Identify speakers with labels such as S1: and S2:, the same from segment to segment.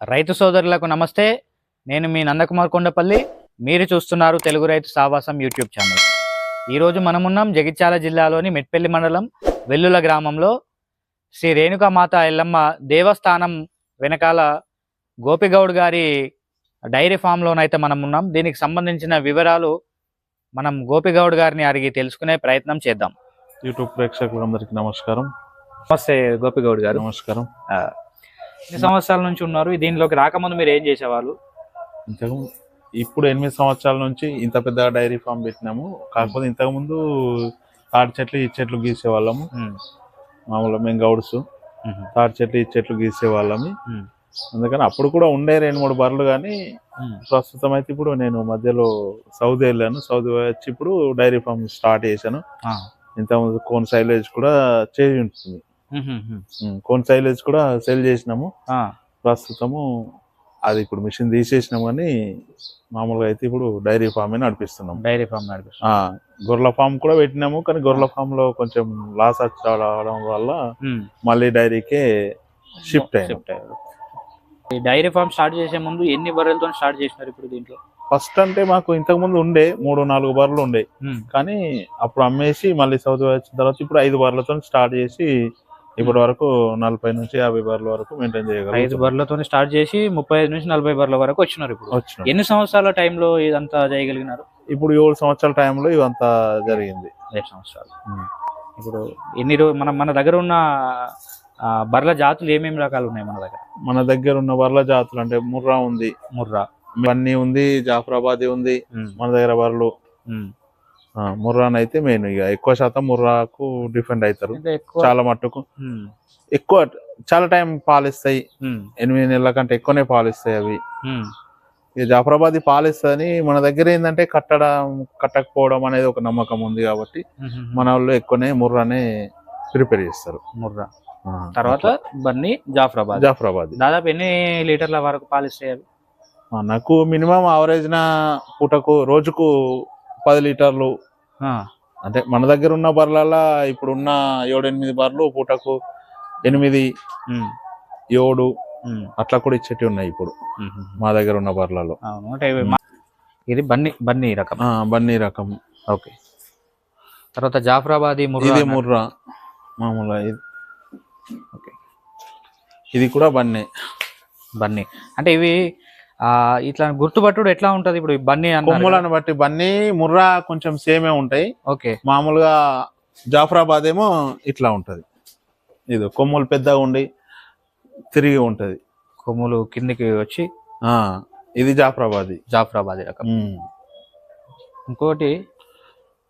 S1: రైతు సోదరులకు నమస్తే. నేను మీ నందకుమార్ కొండపల్లి. మీరు చూస్తున్నారు తెలుగు రైతు సావాసం యూట్యూబ్ ఛానల్. ఈరోజు మనమున్నాం జగిత్యాల జిల్లాలోని మెట్పల్లి మండలం వెల్లుల గ్రామంలో. శ్రీ రేణుకామాత ఎల్లమ్మ దేవస్థానం వెనకాల గోపిగౌడ్ గారి డైరీ ఫామ్లోనైతే మనం ఉన్నాం దీనికి సంబంధించిన వివరాలు మనం గోపిగౌడ్ గారిని అడిగి తెలుసుకునే ప్రయత్నం చేద్దాం.
S2: యూట్యూబ్ ప్రేక్షకులందరికీ నమస్కారం.
S1: నమస్తే గోపిగౌడ్ గారు.
S2: నమస్కారం.
S1: ఎన్ని సంవత్సరాల నుంచి ఉన్నారు? దీనిలోకి రాకముందు మీరు ఏం చేసేవాళ్ళు?
S2: ఇంతకు ఇప్పుడు ఎనిమిది సంవత్సరాల నుంచి ఇంత పెద్ద డైరీ ఫామ్ పెట్టినాము. కాకపోతే ఇంతకు ముందు తాటి చెట్లు ఈ చెట్లు గీసేవాళ్ళము. మామూలుగా మేము గౌడ్స్. తాటి చెట్లు ఈ చెట్లు గీసేవాళ్ళము. అందుకని అప్పుడు కూడా ఉండే రెండు మూడు బర్రెలు కానీ ప్రస్తుతం అయితే ఇప్పుడు నేను మధ్యలో సౌదీ వెళ్ళాను. సౌదీ వచ్చి ఇప్పుడు డైరీ ఫామ్ స్టార్ట్ చేశాను. ఇంతకుముందు కోన్ సైలేజ్ కూడా చేసి ఉంటుంది. కోన్ సైలేజ్ కూడా సెల్ చేసినాము. ప్రస్తుతము అది ఇప్పుడు మిషన్ తీసేసినాం కానీ మామూలుగా అయితే ఇప్పుడు డైరీ ఫామ్ నడిపిస్తున్నాం
S1: డైరీ ఫామ్ నడిపిస్తారు
S2: ఆ గొర్రెల ఫామ్ కూడా పెట్టినాము కానీ గొర్రెల ఫామ్లో కొంచెం లాస్ రావడం వల్ల మళ్ళీ డైరీకే షిఫ్ట్
S1: షిఫ్ట్ ఈ డైరీ ఫామ్ స్టార్ట్ చేసే ముందు ఎన్ని బర్రెలతో స్టార్ట్ చేసినారు ఇప్పుడు దీంట్లో?
S2: ఫస్ట్ అంటే మాకు ఇంతకు ముందు ఉండే మూడు నాలుగు బర్రెలు ఉండే. కానీ అప్పుడు అమ్మేసి మళ్ళీ సౌదీ వచ్చిన తర్వాత ఇప్పుడు ఐదు బర్రెలతో స్టార్ట్ చేసి ఇప్పటి వరకు నలభై నుంచి యాభై బర్రెల వరకు మెయింటైన్
S1: ఐదు
S2: చేయగలం
S1: బర్రెలతో స్టార్ట్ చేసి ముప్పై ఐదు నుంచి నలభై బర్రెల వరకు వచ్చినారు ఇప్పుడు. ఎన్ని సంవత్సరాల టైంలో ఇదంతా చేయగలిగినారు?
S2: ఇప్పుడు ఏడు సంవత్సరాల టైంలో ఇవంతా జరిగింది.
S1: ఐదు సంవత్సరాలు. ఇప్పుడు ఎన్ని రోజు మన మన దగ్గర ఉన్న ఆ, బర్రెల జాతులు ఏమేమి రకాలు ఉన్నాయి మన దగ్గర?
S2: మన దగ్గర ఉన్న బర్రెల జాతులు అంటే ముర్రా ఉంది.
S1: ముర్రా.
S2: బన్నీ ఉంది జాఫరాబాదీ ఉంది మన దగ్గర బర్రెలు ఆ, ముర్రాన్ అయితే మెయిన్ ఇక. ఎక్కువ శాతం ముర్రాకు డిఫెండ్ అవుతారు చాలా మట్టుకు ఎక్కువ చాలా టైం పాలిస్తాయి. ఎనిమిది నెలల కంటే ఎక్కువనే పాలిస్తాయి అవి. ఇక జాఫరాబాదీ పాలిస్తుందని మన దగ్గర ఏంటంటే కట్టడం కట్టకపోవడం అనేది ఒక నమ్మకం ఉంది కాబట్టి మన వాళ్ళు ఎక్కువనే ముర్రానే ప్రిపేర్ చేస్తారు.
S1: ముర్రా. తర్వాత బన్నీ జాఫరాబాద్.
S2: జాఫరాబాదీ.
S1: దాదాపు ఎన్ని లీటర్ల వరకు పాలిస్తాయి అవి?
S2: నాకు మినిమం ఆవరేజ్ నా పూటకు రోజుకు పది లీటర్లు అంటే మన దగ్గర ఉన్న బర్రెలలో ఇప్పుడు ఉన్న ఏడు ఎనిమిది బర్రెలు పూటకు ఎనిమిది ఏడు అట్లా కూడా ఇచ్చేటి ఉన్నాయి ఇప్పుడు. మా దగ్గర ఉన్న బర్రెలలో.
S1: ఇది బన్నీ బన్నీ రకం.
S2: బన్నీ రకం.
S1: ఓకే. తర్వాత జాఫరాబాదీ ముర్రా
S2: ఇది. ముర్రా మామూలుగా ఇది.
S1: ఓకే.
S2: ఇది కూడా బన్నే.
S1: బన్నీ. అంటే ఇవి ఇట్లా గుర్తుపట్టుడు ఎట్లా ఉంటది ఇప్పుడు బన్నీ.
S2: కొమ్ములను బట్టి బన్నీ ముర్రా కొంచెం సేమే ఉంటాయి.
S1: ఓకే.
S2: మామూలుగా జాఫరాబాద్ ఏమో ఇట్లా ఉంటది. ఇది కొమ్ములు పెద్దగా ఉండి తిరిగి ఉంటది.
S1: కొమ్ములు కిందికి వచ్చి
S2: ఆ ఇది జాఫరాబాద్.
S1: జాఫరాబాదీ రకం. ఇంకోటి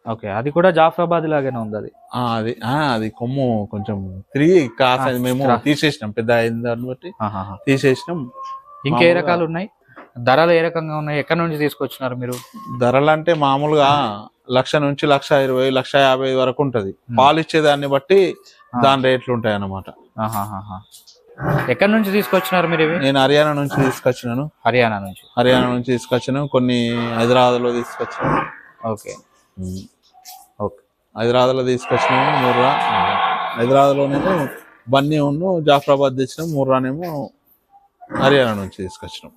S1: ఓకే అది కూడా జాఫరాబాద్ లాగానే ఉంది అది.
S2: అది ఆ, అది కొమ్ము కొంచెం తిరిగి కాస
S1: ఆ,
S2: మేము. తీసేసినాం పెద్ద అయిన దాన్ని బట్టి. తీసేసినాం.
S1: ఇంకే రకాలు ఉన్నాయి? ధరలు ఏ రకంగా ఉన్నాయి? ఎక్కడి నుంచి తీసుకొచ్చినారు మీరు?
S2: ధరలు అంటే మామూలుగా లక్ష నుంచి లక్ష ఇరవై లక్ష యాభై వరకు ఉంటది. పాలు ఇచ్చే దాన్ని బట్టి. దాని రేట్లు ఉంటాయి అన్నమాట.
S1: ఎక్కడి నుంచి తీసుకొచ్చినారు మీరు ఇవి?
S2: నేను హర్యానా నుంచి తీసుకొచ్చినాను.
S1: హర్యానా నుంచి.
S2: హర్యానా నుంచి తీసుకొచ్చాను కొన్ని హైదరాబాద్లో తీసుకొచ్చాను
S1: ఓకే ఓకే.
S2: హైదరాబాద్లో తీసుకొచ్చినాము ముర్రా. హైదరాబాద్ లోనేమో బన్నీ ఉన్ను జాఫరాబాద్ తెచ్చినాం ముర్రానేమో హర్యానా నుంచి తీసుకొచ్చినాం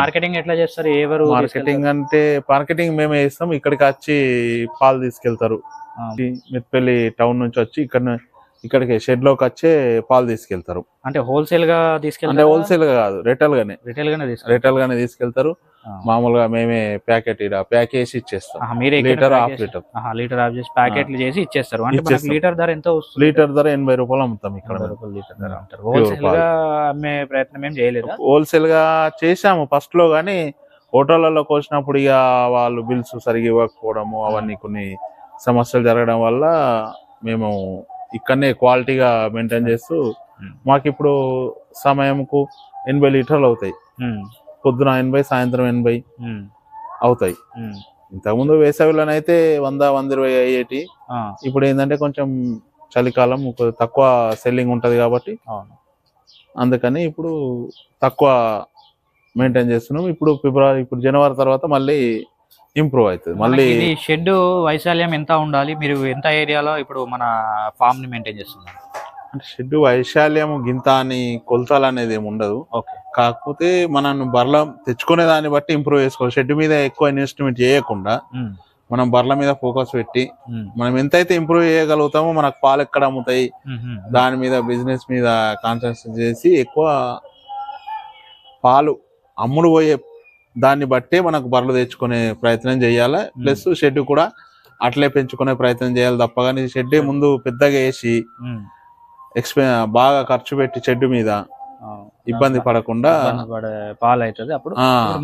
S1: మార్కెటింగ్ ఎట్లా చేస్తారు? ఎవరు
S2: మార్కెటింగ్ అంటే మార్కెటింగ్ మేమే చేస్తాం. ఇక్కడికి వచ్చి పాలు తీసుకెళ్తారు. మిత్పల్లి టౌన్ నుంచి వచ్చి ఇక్కడ ఇక్కడికి షెడ్లోకి వచ్చే పాలు తీసుకెళ్తారు.
S1: అంటే హోల్సేల్గా
S2: అంటే
S1: తీసుకెళ్తారు?
S2: హోల్సేల్గా కాదు రిటైల్ గానే
S1: రిటైల్ గానే
S2: రిటైల్ గానే తీసుకెళ్తారు. మామూలుగా మేమే ప్యాకెట్ ఇడ ప్యాక్ చేసి ఇచ్చేస్తాం.
S1: మీరే ఇక్కడ
S2: litre half litre.
S1: Litre half చేసి ప్యాకెట్లు చేసి ఇచ్చేస్తారు. అంటే. లీటర్ ధర ఎంత వస్తుంది.
S2: లీటర్ ధర ఎనభై రూపాయలు అమ్ముతాం ఇక్కడ
S1: లీటర్ ధర హోల్సేల్గా అమ్మే ప్రయత్నం ఏం చేయలేదా?
S2: హోల్సేల్గా చేసాము ఫస్ట్లో గానీ హోటళ్ళలోకి వచ్చినప్పుడు ఇక వాళ్ళు బిల్స్ సరిగా ఇవ్వకపోవడము అవన్నీ కొన్ని సమస్యలు జరగడం వల్ల మేము ఇక్కడనే క్వాలిటీగా మెయింటైన్ చేస్తూ. మాకు ఇప్పుడు సమయంకు ఎనభై లీటర్లు అవుతాయి. పొద్దున ఎనభై సాయంత్రం ఎనభై అవుతాయి. ఇంతకుముందు వేసవిలోనైతే వంద వంద ఇరవై అయ్యేటి. ఇప్పుడు ఏంటంటే కొంచెం చలికాలం తక్కువ సెల్లింగ్ ఉంటది కాబట్టి అందుకని ఇప్పుడు తక్కువ మెయింటైన్ చేస్తున్నాం. ఇప్పుడు ఫిబ్రవరి ఇప్పుడు జనవరి తర్వాత మళ్ళీ ఇంప్రూవ్ అవుతుంది. మళ్ళీ
S1: షెడ్ వైశాల్యం ఎంత ఉండాలి? మీరు ఎంత ఏరియాలో ఇప్పుడు మన ఫామ్ని మెయింటైన్ చేస్తున్నారు?
S2: అంటే షెడ్ వైశాల్యం గింత అని కొలతలు అనేది ఏమి ఉండదు.
S1: ఓకే.
S2: కాకపోతే మనం బర్ల తెచ్చుకునే దాన్ని బట్టి ఇంప్రూవ్ చేసుకోవాలి. షెడ్ మీద ఎక్కువ ఇన్వెస్ట్మెంట్ చేయకుండా మనం బర్ల మీద ఫోకస్ పెట్టి మనం ఎంతైతే ఇంప్రూవ్ చేయగలుగుతామో మనకు పాలు ఎక్కడ అమ్ముతాయి? దాని మీద బిజినెస్ మీద కాన్సన్ట్రేట్ చేసి ఎక్కువ పాలు అమ్ముడు పోయే దాన్ని బట్టే మనకు బర్రెలు తెచ్చుకునే ప్రయత్నం చేయాలి. ప్లస్ షెడ్ కూడా అట్లే పెంచుకునే ప్రయత్నం చేయాలి తప్ప కానీ షెడ్ ముందు పెద్దగా వేసి ఎక్స్పె బాగా ఖర్చు పెట్టి షెడ్ మీద ఇబ్బంది పడకుండా
S1: ఇబ్బంది పడే పాలు అవుతుంది అప్పుడు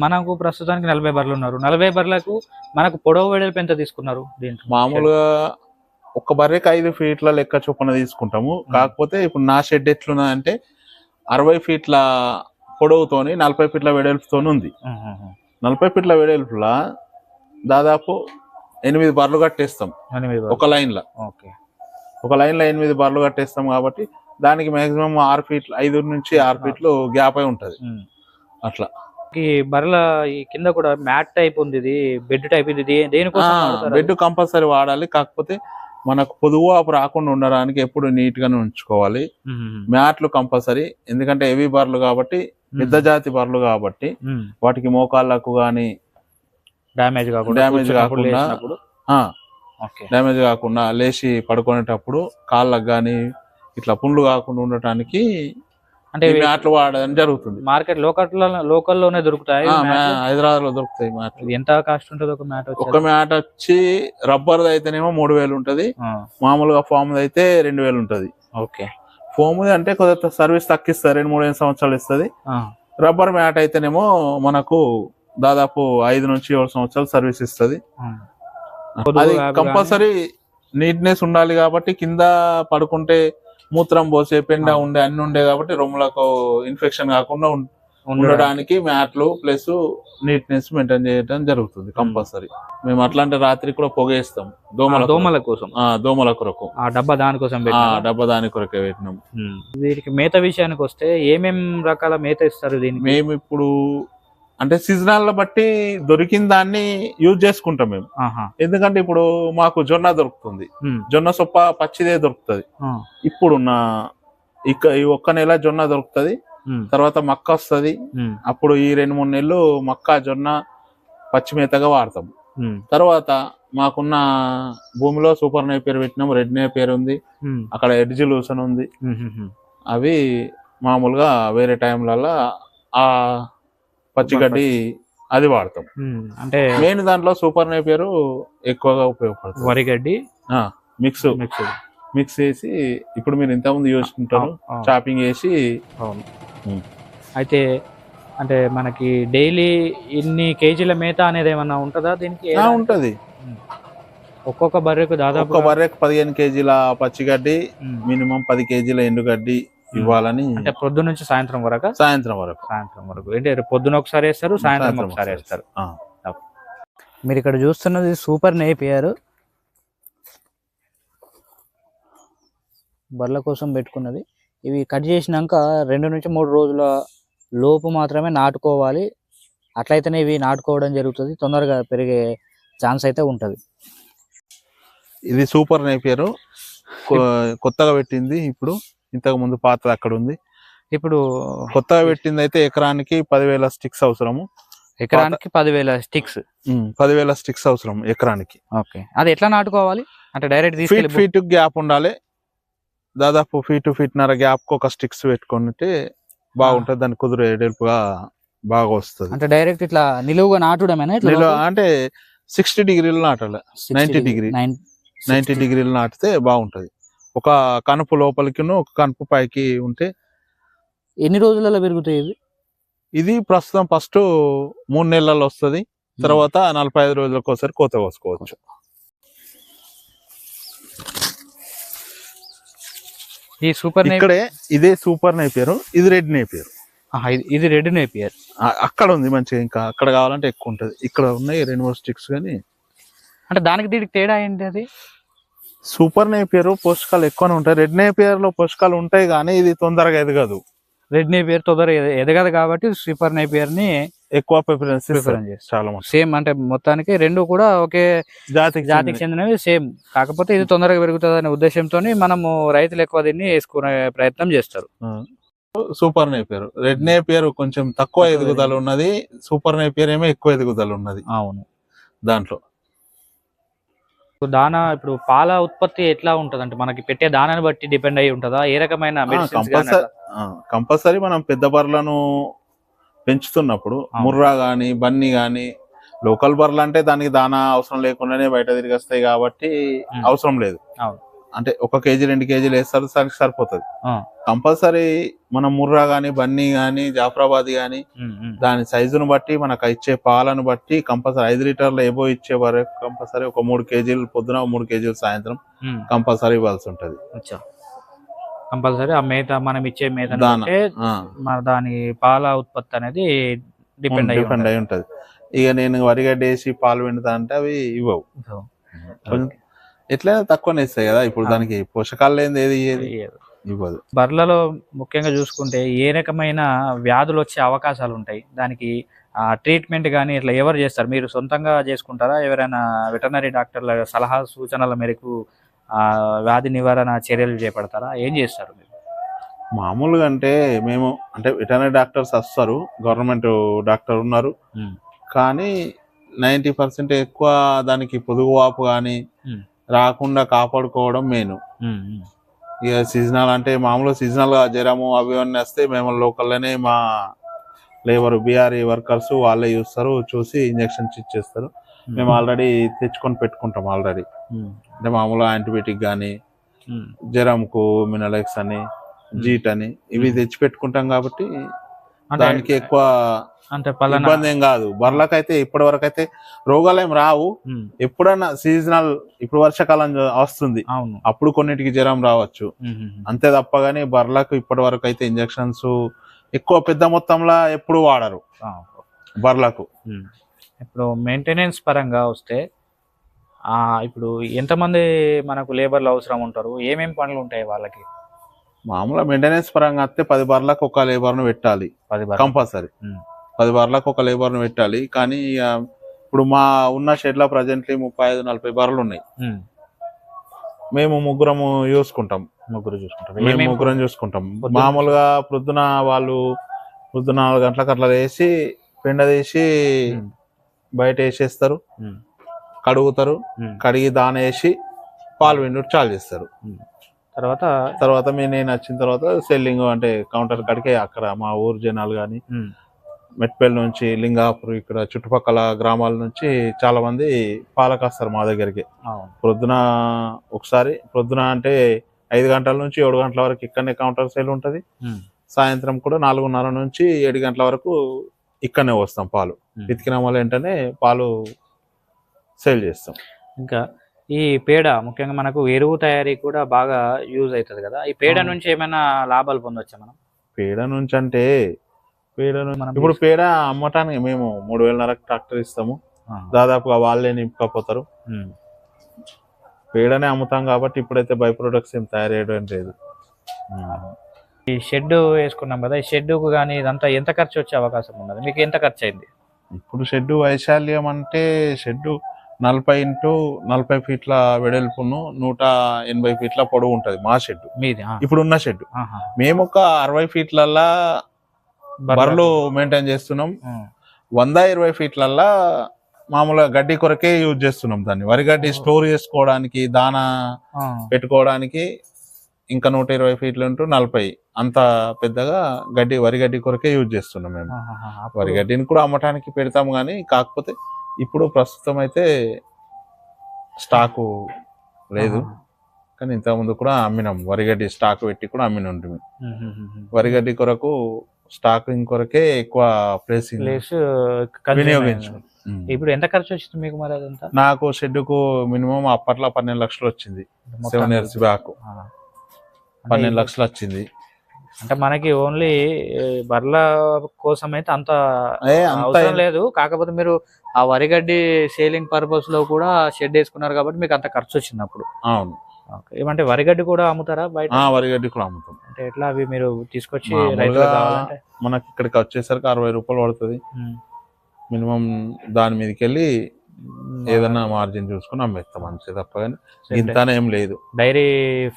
S1: మనకు ప్రస్తుతానికి నలభై బర్రెలు ఉన్నారు. నలభై బర్రెలకు మనకు పొడవు వెడల్పు ఎంత తీసుకున్నారు దీంట్లో?
S2: మామూలుగా ఒక బర్రెకి ఐదు ఫీట్ల లెక్క చొప్పున తీసుకుంటాము. కాకపోతే ఇప్పుడు నా షెడ్ ఎట్లున్నా అంటే అరవై ఫీట్ల పొడవుతోని నలభై ఫీట్ల వెడల్పుతోని ఉంది. నలభై ఫీట్ల వెడల్పుల దాదాపు ఎనిమిది బర్రెలు కట్టేస్తాం. ఒక లైన్లో
S1: ఓకే.
S2: ఒక లైన్లో ఎనిమిది బర్రెలు కట్టేస్తాం కాబట్టి దానికి మాక్సిమం ఆరు ఫీట్లు ఐదు నుంచి ఆరు ఫీట్లు గ్యాప్ అయి ఉంటది. అట్లా
S1: ఈ బర్రెల ఈ కింద కూడా మ్యాట్ టైప్ ఉంది ఇది బెడ్ టైప్ ఇది దేనికోసం?
S2: బెడ్ కంపల్సరీ వాడాలి కాకపోతే మనకు ఆపు రాకుండా ఉండడానికి ఎప్పుడు నీట్ గానే ఉంచుకోవాలి. మ్యాట్లు కంపల్సరీ ఎందుకంటే హెవీ బర్రెలు కాబట్టి పెద్ద జాతి బర్రెలు కాబట్టి. వాటికి మోకాళ్ళకు గాని
S1: డ్యామేజ్ కాకుండా
S2: డ్యామేజ్
S1: కూర్చున్నప్పుడు
S2: కాకుండా డ్యామేజ్ కాకుండా లేచి పడుకునేటప్పుడు కాళ్ళకు గాని ఇట్లా పుండ్లు కాకుండా ఉండటానికి
S1: అంటే
S2: మ్యాట్లు వాడడం జరుగుతుంది.
S1: మార్కెట్ లోకల్ లోకల్లోనే దొరుకుతాయి?
S2: హైదరాబాద్లో దొరుకుతాయి మ్యాట్లు.
S1: ఎంత కాస్ట్ ఉంటుంది ఒక మ్యాట్
S2: ఒక మ్యాట్ వచ్చి రబ్బర్ అయితేనేమో మూడు వేలు ఉంటది. మామూలుగా ఫామ్ అయితే రెండు వేలు ఉంటది.
S1: ఓకే.
S2: ఫోమ్ అంటే కొద్దిగా సర్వీస్ తక్కువ రెండు మూడు ఐదు సంవత్సరాలు ఇస్తుంది. రబ్బర్ మ్యాట్ అయితేనేమో మనకు దాదాపు ఐదు నుంచి ఏడు సంవత్సరాలు సర్వీస్ ఇస్తుంది. అది కంపల్సరీ నీట్నెస్ ఉండాలి కాబట్టి కింద పడుకుంటే మూత్రం పోసే పెండ. ఉండే అన్ని ఉండే కాబట్టి రొమ్ములకు ఇన్ఫెక్షన్ కాకుండా
S1: ఉండడానికి.
S2: మ్యాట్లు ప్లస్ నీట్నెస్ మెయింటైన్ చేయడం జరుగుతుంది కంపల్సరీ. మేము అట్లాంటి రాత్రి కూడా పొగేస్తాం. దోమల
S1: దోమల కోసం.
S2: ఆ, దోమల కొరకు.
S1: ఆ డబ్బా దానికోసం
S2: డబ్బా దాని కొరకే పెట్టినాం.
S1: దీనికి మేత విషయానికి వస్తే ఏమేం రకాల మేత ఇస్తారు దీనికి?
S2: మేము ఇప్పుడు అంటే సీజనల్ బట్టి దొరికిన దాన్ని యూజ్ చేసుకుంటాం మేము. ఎందుకంటే ఇప్పుడు మాకు జొన్న దొరుకుతుంది. జొన్న సొప్ప పచ్చిదే దొరుకుతుంది. ఇప్పుడున్న ఇక ఈ ఒక్క నెల జొన్న దొరుకుతుంది. తర్వాత మక్క వస్తుంది. అప్పుడు ఈ రెండు మూడు నెలలు మక్క జొన్న పచ్చి మేతగా వాడతాం. తర్వాత మాకున్న భూమిలో సూపర్ నేపియర్ పెట్టినాం రెడ్ నేపియర్ ఉంది. అక్కడ ఎడ్జ్ లూసన్ ఉంది. అవి మామూలుగా వేరే టైంలలో ఆ పచ్చిగడ్డి అది వాడతాం.
S1: అంటే
S2: మెయిన్ దాంట్లో సూపర్ నేపియర్ ఎక్కువగా ఉపయోగపడుతుంది
S1: వరి గడ్డి
S2: మిక్స్.
S1: మిక్స్.
S2: మిక్స్ చేసి ఇప్పుడు మీరు ఇంతకుముందు చూసుకుంటారు చాపింగ్ చేసి
S1: అవును. అయితే అంటే మనకి డైలీ ఇన్ని కేజీల మేత అనేది ఏమన్నా ఉంటుందా దీనికి?
S2: ఉంటది.
S1: ఒక్కొక్క బర్రెకు దాదాపు
S2: ఒక్క బర్రెకు పదిహేను కేజీల పచ్చిగడ్డి మినిమం పది కేజీల ఎండుగడ్డి ఇవ్వాలని
S1: అంటే పొద్దు నుంచి సాయంత్రం వరకు?
S2: సాయంత్రం వరకు.
S1: సాయంత్రం వరకు. అంటే రేపు పొద్దున ఒకసారి వేస్తారు సాయంత్రం
S2: ఒకసారి
S1: వేస్తారు.
S2: ఆ.
S1: మీరు ఇక్కడ చూస్తున్నది సూపర్ నేపియర్ బర్ల కోసం పెట్టుకున్నది. ఇవి కట్ చేసినాక రెండు నుంచి మూడు రోజుల లోపు మాత్రమే నాటుకోవాలి. అట్లయితేనే ఇవి నాటుకోవడం జరుగుతుంది. తొందరగా పెరిగే ఛాన్స్ అయితే ఉంటుంది.
S2: ఇది సూపర్ నేపియర్ కొత్తగా పెట్టింది ఇప్పుడు. ఇంతకు ముందు పాతది అక్కడ ఉంది
S1: ఇప్పుడు
S2: కొత్తగా పెట్టింది అయితే ఎకరానికి పదివేల స్టిక్స్ అవసరము.
S1: ఎకరానికి పదివేల స్టిక్స్.
S2: పదివేల స్టిక్స్ అవసరం ఎకరానికి.
S1: ఓకే. అది ఎట్లా నాటుకోవాలి? అంటే డైరెక్ట్
S2: ఫీట్ ఫీట్ గ్యాప్ ఉండాలి. దాదాపు ఫీట్ ఫీట్ నర గ్యాప్ ఒక స్టిక్స్ పెట్టుకుంటే బాగుంటది. దాని కుదురు ఎడల్పుగా బాగా వస్తుంది.
S1: అంటే డైరెక్ట్ ఇట్లా నిలువుగా నాటుడమేనా?
S2: అంటే సిక్స్టీ డిగ్రీలు నాటాలి.
S1: 60
S2: 90 డిగ్రీ.
S1: నైన్-
S2: నైన్టీ
S1: 60
S2: డిగ్రీలు నాటితే బాగుంటది. ఒక కనుపు లోపలికి ఒక కనుపు పైకి ఉంటే
S1: ఎన్ని రోజులలో పెరుగుతాయి ఇవి?
S2: ఇది ప్రస్తుతం ఫస్ట్ మూడు నెలల్లో వస్తది. తర్వాత నలభై ఐదు రోజులకు ఒకసారి కోత కోసుకోవచ్చు.
S1: ఈ సూపర్ నేప్
S2: ఇక్కడే ఇదే సూపర్ నేపియర్ ఇది రెడ్ నేపియర్.
S1: ఆహా, ఇది- ఇది రెడ్ నేపియర్.
S2: అక్కడ ఉంది మంచిగా ఇంకా అక్కడ కావాలంటే ఎక్కువ ఉంటది. ఇక్కడ ఉన్నాయి రెండు మూడు స్టిక్స్ కానీ.
S1: అంటే దానికి దీనికి తేడా ఏంటి అది?
S2: సూపర్ నేపియర్ పోషకాలు ఎక్కువనే ఉంటాయి. రెడ్ నేపియర్లో పోషకాలు ఉంటాయి కానీ ఇది తొందరగా ఎదగదు.
S1: రెడ్ నేపియర్ తొందరగా ఎద- ఎదగదు కాబట్టి సూపర్ నేపియర్ని
S2: ఎక్కువ ప్రిఫరెన్స్
S1: ప్రిఫరెన్స్
S2: చాలా
S1: సేమ్ అంటే మొత్తానికి రెండు కూడా ఒకే
S2: జాతికి
S1: జాతికి చెందినవి సేమ్. కాకపోతే ఇది తొందరగా పెరుగుతుంది అనే ఉద్దేశంతో మనము రైతులు ఎక్కువ దీన్ని వేసుకునే ప్రయత్నం చేస్తారు.
S2: సూపర్ నేపియర్ రెడ్ నేపియర్ కొంచెం తక్కువ ఎదుగుదల ఉన్నది. సూపర్ నేపియర్ ఏమో ఎక్కువ ఎదుగుదల ఉన్నది.
S1: అవును.
S2: దాంట్లో.
S1: దానా ఇప్పుడు పాల ఉత్పత్తి ఎట్లా ఉంటది అంటే మనకి పెట్టే దానాన్ని బట్టి డిపెండ్ అయి ఉంటుందా ఏ రకమైన
S2: కంపల్సరీ మనం పెద్ద బర్రెలను పెంచుతున్నప్పుడు. ముర్రా గాని బన్నీ గాని లోకల్ బర్రెలు అంటే దానికి దానా అవసరం లేకుండానే బయట తిరిగి వస్తాయి కాబట్టి. అవసరం లేదు. అంటే ఒక కేజీ రెండు కేజీలు వేస్తారు దానికి సరిపోతుంది. కంపల్సరీ మనం ముర్రా గాని బన్నీ గాని జాఫరాబాద్ గాని. దాని సైజును బట్టి మనకు ఇచ్చే పాలను బట్టి కంపల్సరీ ఐదు లీటర్ల ఏబో ఇచ్చే వరకు కంపల్సరీ ఒక మూడు కేజీలు పొద్దున మూడు కేజీలు సాయంత్రం. కంపల్సరీ ఇవ్వాల్సి ఉంటది
S1: కంపల్సరీ ఆ మేత మనం ఇచ్చే మేత
S2: దానా.
S1: మన పాల ఉత్పత్తి అనేది డిపెండ్
S2: డిపెండ్ అయి ఉంటది ఇక నేను వరిగడ్డ వేసి పాలు పిండుతా అంటే అవి ఇవ్వవు ఎట్లయినా తక్కువనే ఇస్తాయి కదా ఇప్పుడు. దానికి పోషకాలు లేనిది ఏది. ఇవ్వదు
S1: బర్రెలలో ముఖ్యంగా చూసుకుంటే ఏ రకమైన వ్యాధులు వచ్చే అవకాశాలు ఉంటాయి దానికి ట్రీట్మెంట్ కానీ ఇట్లా ఎవరు చేస్తారు మీరు సొంతంగా చేసుకుంటారా ఎవరైనా వెటర్నరీ డాక్టర్ల సలహా సూచనల మేరకు ఆ, వ్యాధి నివారణ చర్యలు చేపడతారా ఏం చేస్తారు మీరు
S2: మామూలుగా అంటే మేము అంటే వెటర్నరీ డాక్టర్స్ వస్తారు గవర్నమెంట్ డాక్టర్ ఉన్నారు. కానీ నైంటీ పర్సెంట్ ఎక్కువ దానికి పొదుగు వాపు కానీ. రాకుండా కాపాడుకోవడం మెయిన్. ఇక సీజనల్ అంటే మామూలు సీజనల్గా జ్వరము అవి అన్నీ వస్తే మేము లోకల్లోనే మా లేబర్ బీఆర్ఈ వర్కర్స్ వాళ్ళే చూస్తారు చూసి ఇంజక్షన్స్ ఇచ్చేస్తారు మేము ఆల్రెడీ తెచ్చుకొని పెట్టుకుంటాం ఆల్రెడీ అంటే మామూలుగా యాంటీబయాటిక్ కానీ. జ్వరంకు మినలెక్స్ అని జీట్ అని ఇవి. తెచ్చి పెట్టుకుంటాం కాబట్టి దానికి ఎక్కువ
S1: అంటే
S2: ఇబ్బంది ఏం కాదు. బర్లకైతే ఇప్పటి వరకు అయితే రోగాలు ఏం రావు. ఎప్పుడన్నా సీజనల్ ఇప్పుడు వర్షాకాలం వస్తుంది.
S1: అవును.
S2: అప్పుడు కొన్నిటికి జ్వరం రావచ్చు. అంతే తప్పగానే బర్లకు ఇప్పటి వరకు అయితే ఇంజక్షన్స్ ఎక్కువ పెద్ద మొత్తంలో ఎప్పుడు వాడరు. బర్లకు.
S1: ఇప్పుడు మెయింటెనెన్స్ పరంగా వస్తే ఆ ఇప్పుడు ఎంతమంది మనకు లేబర్లు అవసరం ఉంటారు? ఏమేం పనులు ఉంటాయి వాళ్ళకి?
S2: మామూలుగా మెయింటెనెన్స్ పరంగా వస్తే పది బర్లకు ఒక లేబర్ను పెట్టాలి.
S1: పది.
S2: కంపల్సరీ. పది బర్లకు ఒక లేబర్ను పెట్టాలి. కానీ ఇప్పుడు మా ఉన్న షెడ్లో ప్రజెంట్లీ ముప్పై ఐదు నలభై బర్రెలు ఉన్నాయి. మేము ముగ్గురము చూసుకుంటాం
S1: ముగ్గురు చూసుకుంటారు.
S2: మేము ముగ్గురం చూసుకుంటాం. మామూలుగా ప్రొద్దున వాళ్ళు పొద్దున నాలుగు గంటలకు అట్లా వేసి పెండ తీసి బయట వేసేస్తారు. కడుగుతారు. కడిగి దాన వేసి పాలు పిండి చాలు చేస్తారు.
S1: తర్వాత
S2: తర్వాత మీ నేను వచ్చిన తర్వాత సెల్లింగ్ అంటే కౌంటర్ కాడికి అక్కడ మా ఊరు జనాలు కానీ
S1: ఉమ్,
S2: మెట్పల్లి నుంచి లింగాపూర్ ఇక్కడ చుట్టుపక్కల గ్రామాల నుంచి చాలా మంది పాలకు వస్తారు మా దగ్గరికి. ప్రొద్దున ఒకసారి ప్రొద్దున అంటే ఐదు గంటల నుంచి ఏడు గంటల వరకు ఇక్కడనే కౌంటర్ సేల్ ఉంటుంది. సాయంత్రం కూడా నాలుగున్నర నుంచి ఏడు గంటల వరకు ఇక్కడనే వస్తాం పాలు.
S1: ఉమ్.
S2: పితికిన వాళ్ళ వెంటనే పాలు సేల్ చేస్తాం.
S1: ఇంకా ఈ పేడ ముఖ్యంగా మనకు ఎరువు తయారీ కూడా బాగా యూజ్ అవుతుంది కదా. ఈ పేడ. నుంచి ఏమైనా లాభాలు పొందొచ్చా మనం?
S2: పేడ నుంచి అంటే పేడ ఇప్పుడు పేడ అమ్మటానికి మేము మూడు వేలన్నరకు ట్రాక్టర్ ఇస్తాము. దాదాపుగా వాళ్ళే నింపుకపోతారు. పేడనే అమ్ముతాం కాబట్టి ఇప్పుడైతే బై ప్రొడక్ట్స్ ఏం తయారు చేయడం లేదు.
S1: ఈ షెడ్ వేసుకున్నాం కదా ఈ షెడ్కు కానీ ఇదంతా ఎంత ఖర్చు వచ్చే అవకాశం ఉన్నది? మీకు ఎంత ఖర్చు అయింది
S2: ఇప్పుడు షెడ్ వైశాల్యం అంటే షెడ్ నలభై ఇంటూ నలభై ఫీట్ల వెడల్పును నూట ఎనభై ఫీట్ల పొడవు ఉంటది మా షెడ్.
S1: మీది ఆ,
S2: ఉన్న షెడ్.
S1: ఆహా.
S2: మేము ఒక అరవై ఫీట్లల్లా బర్రెలు. మెయింటైన్ చేస్తున్నాం. వంద ఇరవై ఫీట్లల్లా మామూలుగా గడ్డి కొరకే యూజ్ చేస్తున్నాం దాన్ని. వరి గడ్డి స్టోర్ చేసుకోవడానికి దానా
S1: ఆ,
S2: పెట్టుకోవడానికి ఇంకా నూట ఇరవై ఫీట్లు ఉంటూ నలభై. అంత పెద్దగా గడ్డి వరి గడ్డి కొరకే యూజ్ చేస్తున్నాం మేము. వరి గడ్డిని కూడా అమ్మటానికి పెడతాం కానీ కాకపోతే ఇప్పుడు ప్రస్తుతం అయితే స్టాకు లేదు. కానీ ఇంతకుముందు కూడా అమ్మినాం. వరిగడ్డి స్టాక్ పెట్టి కూడా అమ్మిన ఉంటుంది. వరిగడ్డి కొరకు స్టాకింగ్ కొరకే ఎక్కువ ప్లేసింగ్
S1: ప్లేస్
S2: వినియోగించు.
S1: ఇప్పుడు ఎంత ఖర్చు వచ్చింది మీకు మరి అదంతా?
S2: నాకు షెడ్కు మినిమం అప్పట్లో పన్నెండు లక్షలు వచ్చింది. Seven years back. పన్నెండు లక్షలు వచ్చింది.
S1: అంటే మనకి ఓన్లీ బర్ల కోసం అయితే అంత అవసరం లేదు. కాకపోతే మీరు ఆ వరిగడ్డి సేలింగ్ పర్పస్లో కూడా షెడ్ వేసుకున్నారు కాబట్టి మీకు అంత ఖర్చు వచ్చింది అప్పుడు.
S2: అవును.
S1: ఏమంటే వరిగడ్డి కూడా అమ్ముతారా బయట?
S2: వరిగడ్డి కూడా అమ్ముతాం.
S1: అంటే ఎట్లా అవి మీరు తీసుకొచ్చి
S2: మనకి ఇక్కడికి వచ్చేసరికి అరవై రూపాయలు పడుతుంది. మినిమం దాని మీదకి వెళ్ళి ఏదైనా మార్జిన్ చూసుకుని అమ్మేస్తాం అంతే తప్ప కానీ ఇంతనే ఏం లేదు.
S1: డైరీ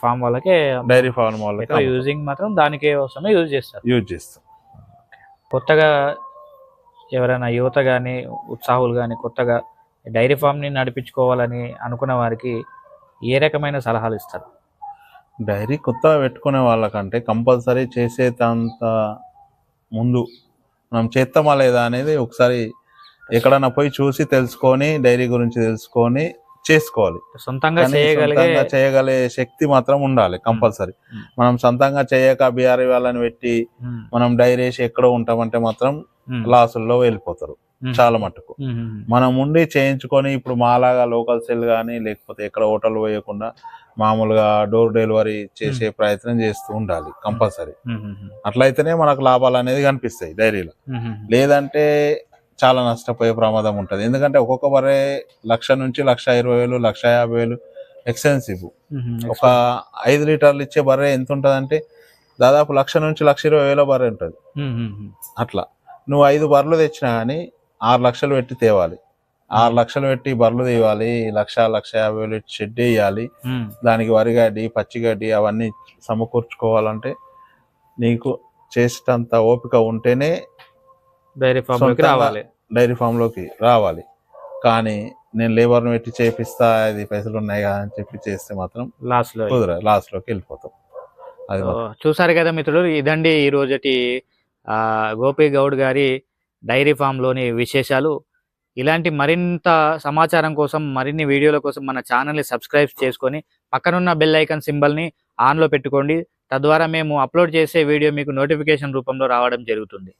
S1: ఫామ్ వాళ్ళకే
S2: డైరీ ఫార్మ్ వాళ్ళకి
S1: యూజింగ్ మాత్రం దానికే వస్తుంది యూజ్ చేస్తారు.
S2: యూజ్ చేస్తాం.
S1: కొత్తగా ఎవరైనా యువత కానీ ఉత్సాహులు కానీ కొత్తగా డైరీ ఫామ్ని నడిపించుకోవాలని అనుకున్న వారికి ఏ రకమైన సలహాలు ఇస్తారు?
S2: డైరీ కొత్తగా పెట్టుకునే వాళ్ళకంటే కంపల్సరీ చేసేటంత ముందు మనం చేస్తామా లేదా అనేది ఒకసారి ఎక్కడన్నా పోయి చూసి తెలుసుకొని డైరీ గురించి తెలుసుకొని చేసుకోవాలి.
S1: సొంతంగా చేయగలిగే
S2: శక్తి మాత్రం ఉండాలి కంపల్సరీ.
S1: మ్మ్.
S2: మనం సొంతంగా చేయక బీఆర్ఐ వాళ్ళని పెట్టి
S1: ఉమ్,
S2: మనం డైరీ వేసి ఎక్కడో ఉంటామంటే మాత్రం లాసుల్లో వెళ్ళిపోతారు. చాలా
S1: ఉమ్,
S2: మనం ఉండి చేయించుకొని ఇప్పుడు మాలాగా లోకల్ సెల్ కానీ లేకపోతే ఎక్కడ హోటల్ పోయకుండా మామూలుగా డోర్ డెలివరీ చేసే ప్రయత్నం చేస్తూ ఉండాలి కంపల్సరీ. అట్లయితేనే మనకు లాభాలు అనేది కనిపిస్తాయి డైరీలో. లేదంటే చాలా నష్టపోయే ప్రమాదం ఉంటుంది. ఎందుకంటే ఒక్కొక్క బరే లక్ష నుంచి లక్ష ఇరవై వేలు లక్ష యాభై వేలు ఎక్స్పెన్సివ్. ఒక ఐదు లీటర్లు ఇచ్చే బర్రె ఎంత ఉంటుంది అంటే దాదాపు లక్ష నుంచి లక్ష ఇరవై వేల బర్రె ఉంటుంది. అట్లా. నువ్వు ఐదు బర్రెలు తెచ్చినా కానీ ఆరు లక్షలు పెట్టి తేవాలి. ఆరు లక్షలు పెట్టి బర్రెలు తీయాలి లక్ష లక్ష యాభై వేలు షెడ్ వేయాలి. దానికి వరిగడ్డి పచ్చిగడ్డి అవన్నీ సమకూర్చుకోవాలంటే నీకు చేసేటంత ఓపిక ఉంటేనే
S1: డైరీ
S2: ఫామ్లోకి
S1: రావాలి.
S2: డైరీ ఫామ్లోకి రావాలి. కానీ నేను లేబర్ని పెట్టి చేపిస్తా ఇది పైసలు ఉన్నాయి కదా అని చెప్పి చేస్తే మాత్రం
S1: లాస్ట్లో
S2: కుదర లాస్ట్లోకి వెళ్ళిపోతాం. అది
S1: చూసారు కదా మిత్రులు ఇదండి ఈ రోజటి ఆ, గోపి గౌడ్ గారి డైరీ ఫామ్లోని విశేషాలు. ఇలాంటి మరింత సమాచారం కోసం మరిన్ని వీడియోల కోసం మన ఛానల్ని సబ్స్క్రైబ్ చేసుకొని పక్కనున్న బెల్ ఐకాన్ సింబల్ని ఆన్లో పెట్టుకోండి. తద్వారా మేము అప్లోడ్ చేసే వీడియో మీకు నోటిఫికేషన్ రూపంలో రావడం జరుగుతుంది.